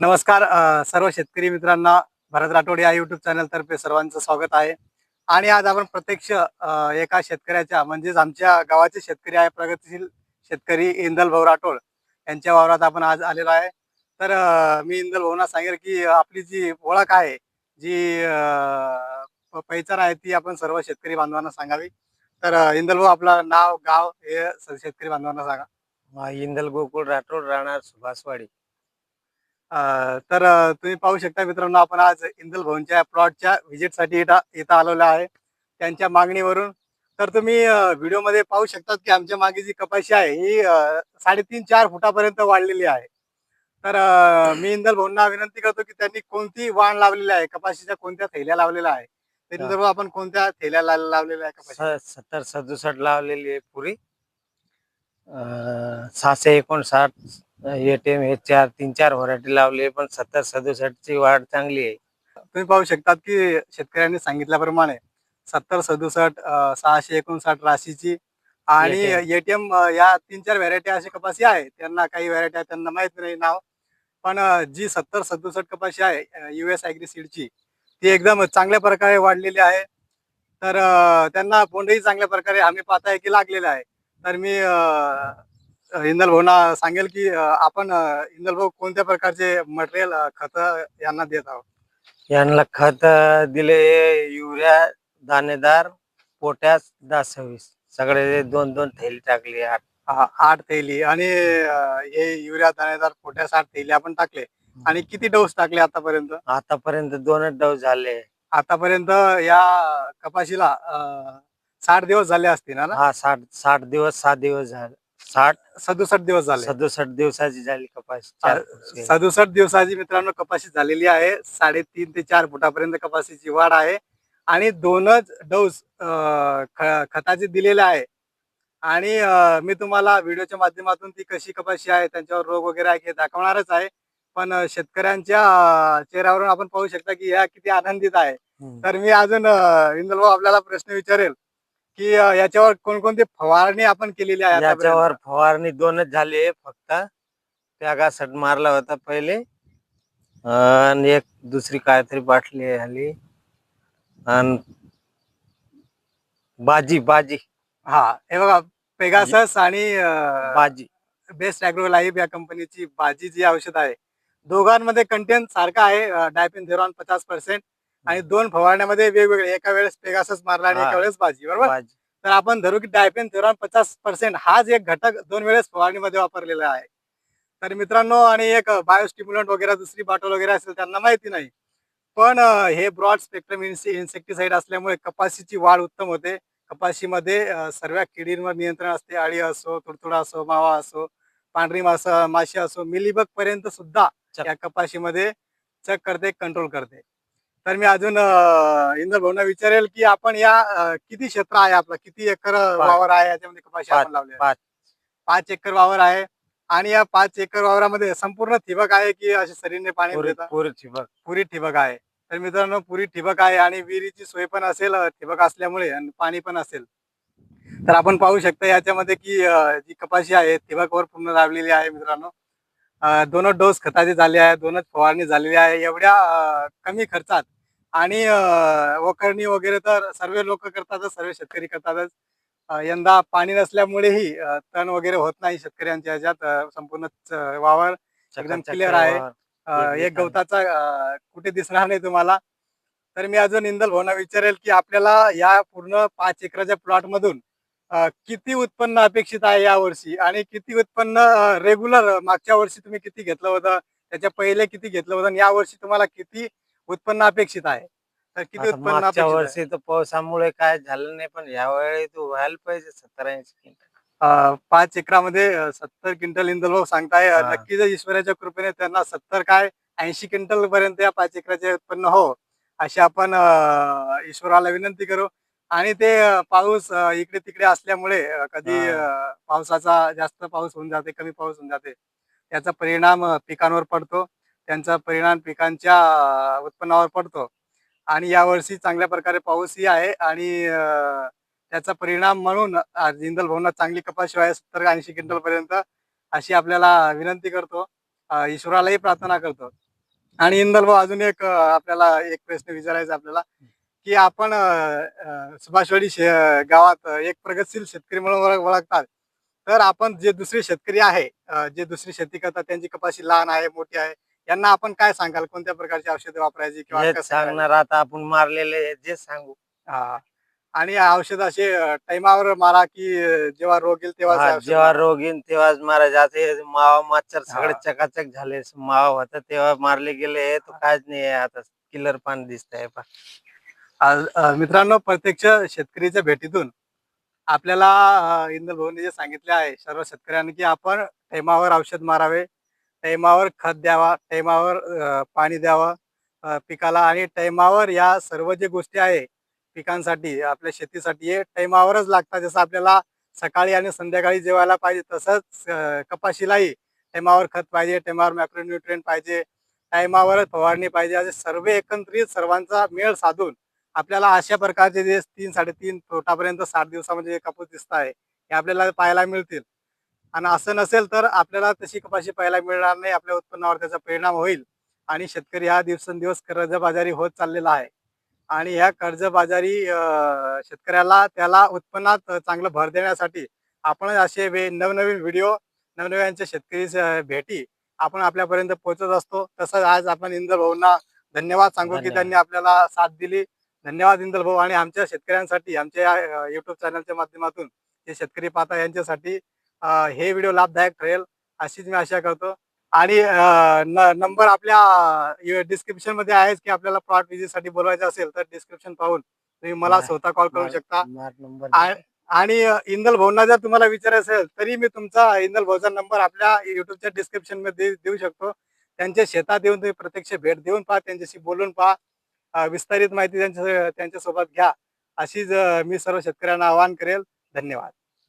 नमस्कार सर्व शेतकरी मित्रांना भरत राठोड या युट्यूब चॅनल तर्फे सर्वांचं स्वागत आहे. आणि आज आपण प्रत्यक्ष एका शेतकऱ्याच्या म्हणजेच आमच्या गावाचे शेतकरी आहे प्रगतीशील शेतकरी इंदल भाऊ राठोड. यांच्या वावरात आपण आज आलेलो आहे. तर मी इंदल भाऊना सांगेल की आपली जी ओळख आहे जी अ, पहिचान आहे ती आपण सर्व शेतकरी बांधवांना सांगावी. तर इंदल भाऊ आपलं नाव गाव हे शेतकरी बांधवांना सांगा. इंदल गोकुळ राठोड राहणार सुभाषवाडी. तर तुम्ही पाहू शकता मित्रांनो आपण आज इंदल भवनच्या प्लॉटच्या व्हिजिटसाठी इथं इथं आलेलो आहे. त्यांच्या मागणीवरून. तर तुम्ही व्हिडिओमध्ये पाहू शकतात की आमच्या मागे जी कपाशी आहे ही साडेतीन चार फुटापर्यंत वाढलेली आहे. तर मी इंदल भाऊंना विनंती करतो की त्यांनी कोणती वाण लावलेली आहे कपाशीच्या कोणत्या थैल्या लावलेल्या आहे. भाऊ आपण कोणत्या थैल्या लावलेल्या आहे कपाशी? सत्तर सदुसष्ट लावलेली आहे पुरी. सहाशे एकोणसाठ एटीएम हे चार तीन चार व्हरायटी लावली पण सत्तर सदुसष्ट ची वाढ चांगली आहे. तुम्ही पाहू शकतात की शेतकऱ्यांनी सांगितल्याप्रमाणे सत्तर सदुसष्ट सहाशे एकोणसाठ राशीची आणि. एटीएम या तीन चार व्हरायटी अशी कपाशी आहे. त्यांना काही व्हरायटी आहे त्यांना माहीत नाही नाव. पण जी सत्तर सदुसष्ट कपाशी आहे युएस ॲग्री सीडची ती एकदम चांगल्या प्रकारे वाढलेली आहे. तर त्यांना बोंडही चांगल्या प्रकारे आम्ही पाहताय की लागलेले आहे. तर मी इंदल भाऊना सांगेल की आपण इंदल भाऊ कोणत्या प्रकारचे मटेरियल खत यांना देत आहोत? यांना खत दिले युरिया दाणेदार पोटॅश दहा सव्वीस सगळे दोन दोन थैली टाकली आठ आठ थैली आणि हे युरिया दाणेदार पोट्यास आठ थैली आपण टाकले. आणि किती डोस टाकले आतापर्यंत? आतापर्यंत दोनच डोस झाले. आतापर्यंत या कपाशीला साठ दिवस झाले असतील ना? हा साठ साठ दिवस सात दिवस झाले. साठ सदुसष्ट दिवस झाले. सदुसष्ट दिवसाची झाली फुटची. सदुसष्ट दिवसाची मित्रांनो कपाशी झालेली आहे. साडेतीन ते चार फुटापर्यंत कपाशीची वाढ आहे. आणि दोनच डोस खताचे दिलेले आहे. आणि मी तुम्हाला व्हिडिओच्या माध्यमातून ती कशी कपाशी आहे त्यांच्यावर रोग वगैरे आहे हे दाखवणारच आहे. पण शेतकऱ्यांच्या चेहऱ्यावरून आपण पाहू शकता की या किती आनंदित आहे. तर मी अजून इंदल भाऊ आपल्याला प्रश्न विचारेल. की अ, याच्यावर कोणकोणती फवारणी आपण केलेली आहे आतापर्यंत? याच्यावर फवारणी दोनच झाली आहे फक्त. त्यागासाठी मारला होता पहिले. आणि एक दुसरी काहीतरी बाटली आली. आणि बाजी बाजी हा हे बघा पेगासस आणि अ, बाजी बेस्ट अॅग्रो लाईफ या कंपनीची बाजी जी औषध आहे. दोघांमध्ये कंटेंट सारखा आहे डायपिन झेरॉन पचास पर्सेंट आणि दोन फवारण्यामध्ये वेगवेगळे एका वेळेस पेगासस मारला आणि. एका वेळेस बाजी बरोबर? बाजी तर आपण धरू की डायपेन झेरॉन पचास पर्सेंट हाच एक घटक दोन वेळेस फवारणीमध्ये वापरलेला आहे. तर मित्रांनो आणि एक बायोस्टिम्युलंट वगैरे दुसरी बॉटल वगैरे असेल त्यांना माहिती नाही. पण अ, हे ब्रॉड स्पेक्ट्रम इन्सेक्टिसाइड असल्यामुळे कपाशीची वाढ उत्तम होते. कपाशीमध्ये अ, सर्व किडींवर नियंत्रण असते. अळी असो तुडतुडा असो मावा असो पांढरी मास माशी असो मिलीबग पर्यंत सुद्धा चक. या कपाशीमध्ये चक करते कंट्रोल करते. तर मी अजून इंदर भाऊना विचारेल की आपण या किती क्षेत्र आहे आपलं? किती एकर वावर आहे? याच्यामध्ये कपाशी. आपण लावली? पाच. पाच एकर वावर आहे. आणि या पाच एकर वावरामध्ये संपूर्ण ठिबक आहे की असे सरीने पाणी ठिबक. पुरी ठिबक आहे. तर मित्रांनो पुरी ठिबक आहे आणि विहिरीची सोय पण असेल ठिबक असल्यामुळे आणि पाणी पण असेल. तर आपण पाहू शकता याच्यामध्ये की जी कपाशी आहे ठिबकवर पूर्ण लावलेली आहे मित्रांनो. दोनच डोस खताचे झाले आहे दोनच फवारणी झालेली आहे. एवढ्या कमी खर्चात आणि वखरणी वगैरे तर सर्व लोक करतातच सर्व शेतकरी करतातच. यंदा पाणी नसल्यामुळेही तण वगैरे होत नाही शेतकऱ्यांच्या ह्याच्यात. संपूर्ण वावर एकदम clear आहे. एक. गवताचा कुठे दिसणार नाही तुम्हाला. तर मी अजून इंदल भाऊना विचारेल की आपल्याला या पूर्ण पाच एकराच्या प्लॉट मधून किती उत्पन्न अपेक्षित आहे या वर्षी आणि किती उत्पन्न रेग्युलर मागच्या वर्षी तुम्ही किती घेतलं होतं? त्याच्या पहिले किती घेतलं होतं? आणि या वर्षी तुम्हाला किती उत्पन्न अपेक्षित आहे तर किती आता उत्पन्न मागच्या अपेक्षित आहे? वर्षी तर पावसामुळे काय झालं नाही पण यावेळी तो व्हायला पाहिजे सत्तर ऐंशी क्विंटल. अ, पाच एकरामध्ये अ, सत्तर क्विंटल इंदल भाऊ सांगताय अ, हा. नक्कीच ईश्वराच्या कृपेने त्यांना सत्तर काय ऐंशी क्विंटल पर्यंत या पाच एकराचे उत्पन्न हो अशी आपण अ, ईश्वराला विनंती करू आणि ते अ, पाऊस अ, इकडे तिकडे असल्यामुळे अ, कधी हा. अ, पावसाचा जास्त पाऊस होऊन जाते कमी पाऊस होऊन जाते त्याचा परिणाम अ, पिकांवर पडतो त्यांचा परिणाम पिकांच्या उत्पन्नावर पडतो. आणि यावर्षी चांगल्या प्रकारे पाऊसही आहे आणि त्याचा परिणाम म्हणून जिंदल भवनात चांगली कपाशी आहे सत्तर ऐंशी क्विंटल पर्यंत अशी आपल्याला विनंती करतो. ईश्वरालाही प्रार्थना करतो. आणि इंदल भाऊ अजून एक आपल्याला एक प्रश्न विचारायचा आपल्याला की आपण सुभाषवाडी शे- गावात एक प्रगतशील शेतकरी म्हणून ओळखतात. तर आपण जे दुसरे शेतकरी आहे जे दुसरी शेती करतात त्यांची कपाशी लहान आहे मोठी आहे यांना आपण काय सांगाल? कोणत्या प्रकारची औषधे वापरायची किंवा हेच कसं करायचं? सांगणार आता आपण मारलेले जे सांगू. हा. आणि औषध असे टाइमावर मारा की अं, जेव्हा रोग येईल तेव्हा हा, जेव्हा रोग येईन तेव्हाच मारायचे. आता हे मावा मच्छर सगळे हा. चकाचक झाले. मावा होता तेव्हा मारले गेले. तो काहीच नाही आहे. आता किलर पान दिसत आहे मित्रांनो प्रत्यक्ष शेतकरीच्या भेटीतून आपल्याला अं, इंदल भाऊने जे सांगितले आहे सर्व शेतकऱ्यांनी की आपण टाइमावर औषध मारावे. टाईमावर खत द्यावा टाईमावर पाणी द्यावं पिकाला आणि टाईमावर या सर्व जे गोष्टी आहे पिकांसाठी आपल्या शेतीसाठी हे टाईमावरच लागतात. जसं आपल्याला सकाळी आणि संध्याकाळी जेवायला पाहिजे तसंच कपाशीलाही टाईमावर खत पाहिजे टाइमावर मॅक्रोन्युट्रिएंट पाहिजे टाईमावरच फवारणी पाहिजे. असे सर्व एकत्रित सर्वांचा मेळ साधून आपल्याला अशा प्रकारचे जे तीन साडेतीन फुटापर्यंत साठ दिवसामध्ये कापूस दिसत आहे हे आपल्याला पाहायला मिळतील. आणि असं नसेल तर आपल्याला तशी कपाशी पाहायला मिळणार नाही. आपल्या उत्पन्नावर त्याचा परिणाम होईल. आणि शेतकरी हा दिवसेंदिवस कर्जबाजारी होत चाललेला आहे. आणि ह्या कर्जबाजारी शेतकऱ्याला त्याला उत्पन्नात चांगलं भर देण्यासाठी आपण असे वे नवनवीन व्हिडिओ नवनव्यांच्या शेतकरी भेटी आपण आपल्यापर्यंत पोहोचत असतो. तसंच आज आपण इंदर भाऊंना धन्यवाद सांगू की. त्यांनी आपल्याला साथ दिली. धन्यवाद इंदल भाऊ. आणि आमच्या शेतकऱ्यांसाठी आमच्या युट्यूब चॅनलच्या माध्यमातून जे शेतकरी पाहता यांच्यासाठी हे व्हिडिओ लाभदायक ठरेल अशीच मी आशा करतो. आणि नंबर आपल्या डिस्क्रिप्शनमध्ये आहेच की आपल्याला प्लॉटसाठी बोलवायचं असेल तर डिस्क्रिप्शन पाहून तुम्ही मला. स्वतः कॉल करू शकता. आणि इंदल भाऊंना जर तुम्हाला विचारायचं असेल तरी मी तुमचा इंदल भाऊचा नंबर आपल्या युट्यूबच्या डिस्क्रिप्शनमध्ये देऊ शकतो. त्यांच्या शेतात येऊन तुम्ही प्रत्यक्ष भेट देऊन पहा त्यांच्याशी बोलून पहा. विस्तारित माहिती त्यांच्या त्यांच्यासोबत घ्या. अशीच मी सर्व शेतकऱ्यांना आवाहन करेल. धन्यवाद.